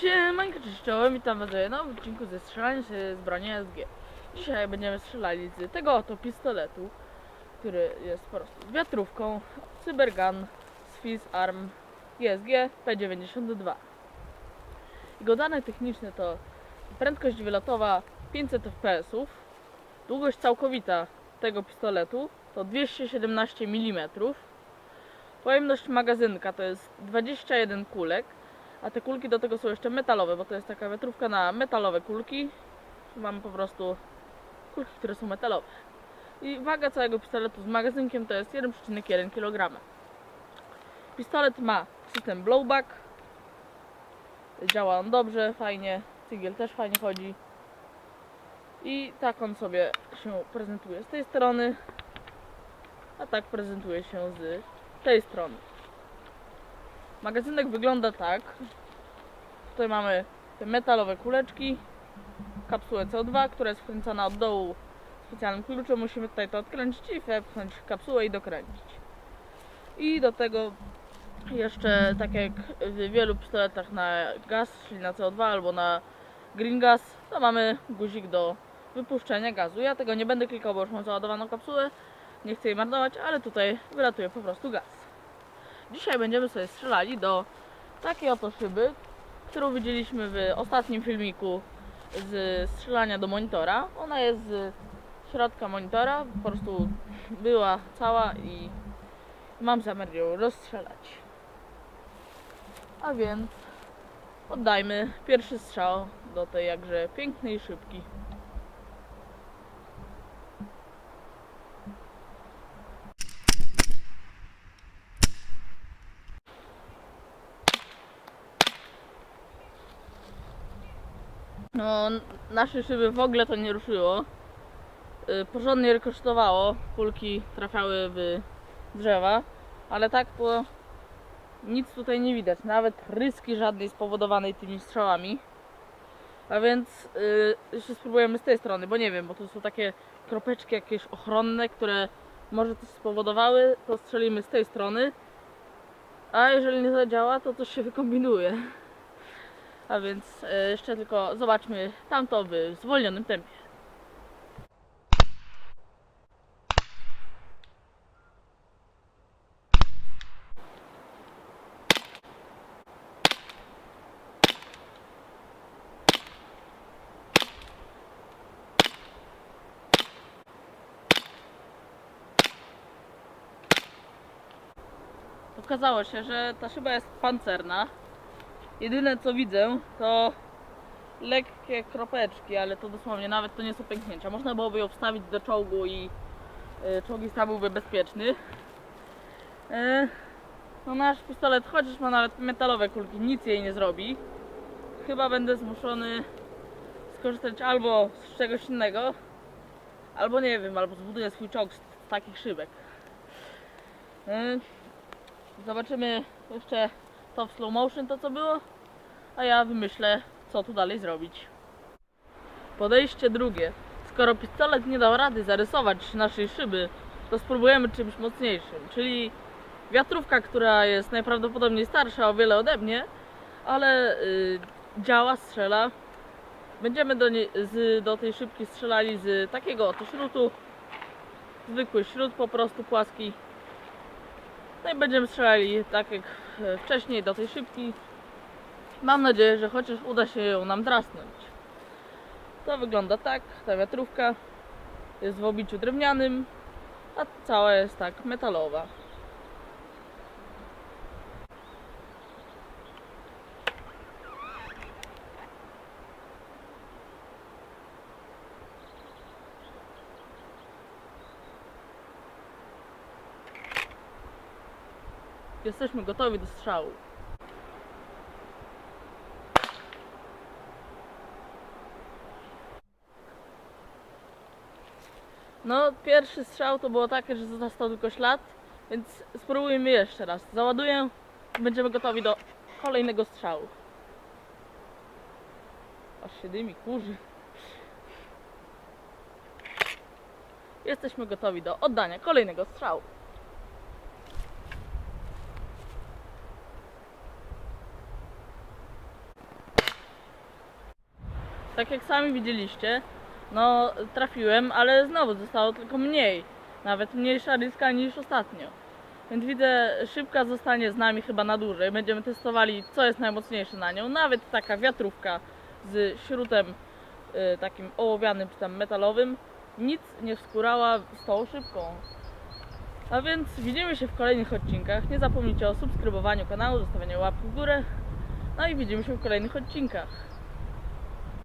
Siemanko, cześć, czołem, witam was w nowym odcinku ze strzelania się z broni SG. Dzisiaj będziemy strzelali z tego oto pistoletu, który jest po prostu z wiatrówką Cybergun Swiss Arm ISG P92. Jego dane techniczne to prędkość wylotowa 500 fps, długość całkowita tego pistoletu to 217 mm, pojemność magazynka to jest 21 kulek, a te kulki do tego są jeszcze metalowe, bo to jest taka wiatrówka na metalowe kulki. Mamy po prostu kulki, które są metalowe. I waga całego pistoletu z magazynkiem to jest 1,1 kg. Pistolet ma system blowback. Działa on dobrze, fajnie. Cygiel też fajnie chodzi. I tak on sobie się prezentuje z tej strony, a tak prezentuje się z tej strony. Magazynek wygląda tak. Tutaj mamy te metalowe kuleczki, kapsułę CO2, która jest wkręcana od dołu specjalnym kluczem. Musimy tutaj to odkręcić i wepchnąć kapsułę i dokręcić. I do tego jeszcze, tak jak w wielu pistoletach na gaz, czyli na CO2 albo na green gas, to mamy guzik do wypuszczenia gazu. Ja tego nie będę klikał, bo już mam załadowaną kapsułę. Nie chcę jej marnować, ale tutaj wylatuje po prostu gaz. Dzisiaj będziemy sobie strzelali do takiej oto szyby, którą widzieliśmy w ostatnim filmiku z strzelania do monitora. Ona jest z środka monitora, po prostu była cała i mam zamiar ją rozstrzelać. A więc oddajmy pierwszy strzał do tej jakże pięknej szybki. No, nasze szyby w ogóle to nie ruszyło. Y, Porządnie rykosztowało, kulki trafiały w drzewa, ale tak to nic tutaj nie widać, nawet ryski żadnej spowodowanej tymi strzałami. A więc y, jeszcze spróbujemy z tej strony, bo nie wiem, bo to są takie kropeczki jakieś ochronne, które może coś spowodowały, to strzelimy z tej strony. A jeżeli nie zadziała, to coś się wykombinuje. A więc e, jeszcze tylko zobaczmy tamto w zwolnionym tempie. Okazało się, że ta szyba jest pancerna. Jedyne co widzę to lekkie kropeczki, ale to dosłownie nawet to nie są pęknięcia. Można byłoby ją wstawić do czołgu i y, czołg sam byłby bezpieczny. Y, no nasz pistolet, chociaż ma nawet metalowe kulki, nic jej nie zrobi. Chyba będę zmuszony skorzystać albo z czegoś innego, albo nie wiem, albo zbuduję swój czołg z takich szybek. Y, zobaczymy jeszcze to w slow motion to co było, a ja wymyślę co tu dalej zrobić. Podejście drugie. Skoro pistolet nie dał rady zarysować naszej szyby, to spróbujemy czymś mocniejszym, czyli wiatrówka, która jest najprawdopodobniej starsza o wiele ode mnie, ale y, działa, strzela. Będziemy do, niej, z, do tej szybki strzelali z takiego oto śrutu. Zwykły śrut po prostu płaski. No i będziemy strzelali tak jak wcześniej do tej szybki. Mam nadzieję, że chociaż uda się ją nam drasnąć. To wygląda tak, ta wiatrówka jest w obiciu drewnianym, a cała jest tak metalowa. Jesteśmy gotowi do strzału. No, pierwszy strzał to było takie, że został tylko ślad, więc spróbujmy jeszcze raz. Załaduję będziemy gotowi do kolejnego strzału. Aż się dymi, kurzy. Jesteśmy gotowi do oddania kolejnego strzału. Tak jak sami widzieliście, no trafiłem, ale znowu zostało tylko mniej. Nawet mniejsza ryska niż ostatnio. Więc widzę, szybka zostanie z nami chyba na dłużej. Będziemy testowali, co jest najmocniejsze na nią. Nawet taka wiatrówka z śrutem y, takim ołowianym czy tam metalowym nic nie wskurała z tą szybką. A więc widzimy się w kolejnych odcinkach. Nie zapomnijcie o subskrybowaniu kanału, zostawianiu łapki w górę. No i widzimy się w kolejnych odcinkach.